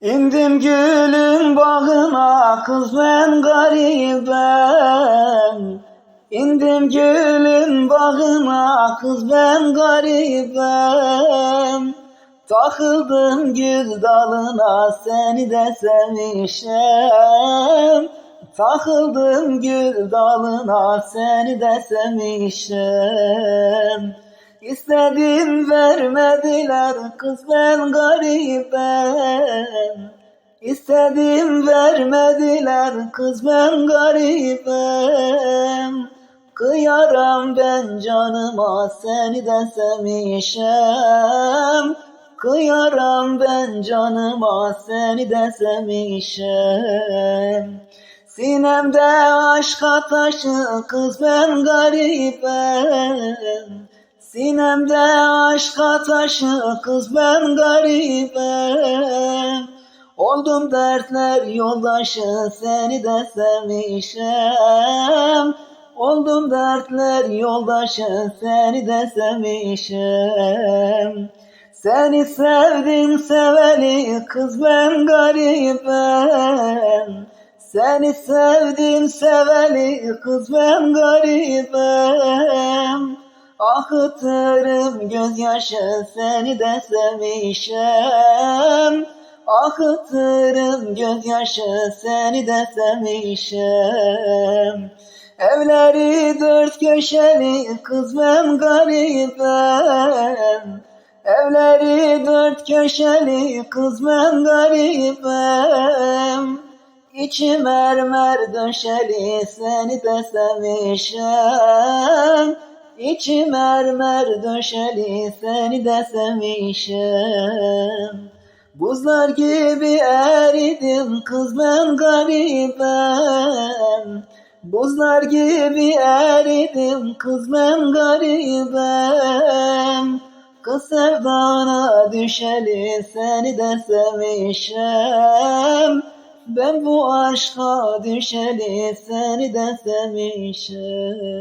İndim gülün bağına kız ben garibem İndim gülün bağına kız ben garibem Takıldım gül dalına seni de sevmişem. Takıldım gül dalına seni de sevmişem. İstedim vermediler kız ben garibem İstedim vermediler kız ben garibem Kıyaram ben canıma seni de sevmişem Kıyaram ben canıma seni de sevmişem Sinemde aşk ataşı kız ben garibem Sinemde aşk ataşı kız ben garibem Oldum dertler yoldaşı seni de sevmişem Oldum dertler yoldaşı seni de sevmişem Seni sevdim seveli kız ben garibem Seni sevdim seveli kız ben garibem Akıtırım gözyaşı seni de sevmişem Akıtırım gözyaşı seni de sevmişem Evleri dört köşeli kız ben garibem. Evleri dört köşeli kız ben garibem. İçi mermer döşeli seni de sevmişem İçi mermer döşeli seni de sevmişem Buzlar gibi eridim kız ben Buzlar gibi eridim kız ben garibem Kız sevdana düşeli seni de sevmişem. Ben bu aşka düşeli seni de sevmişem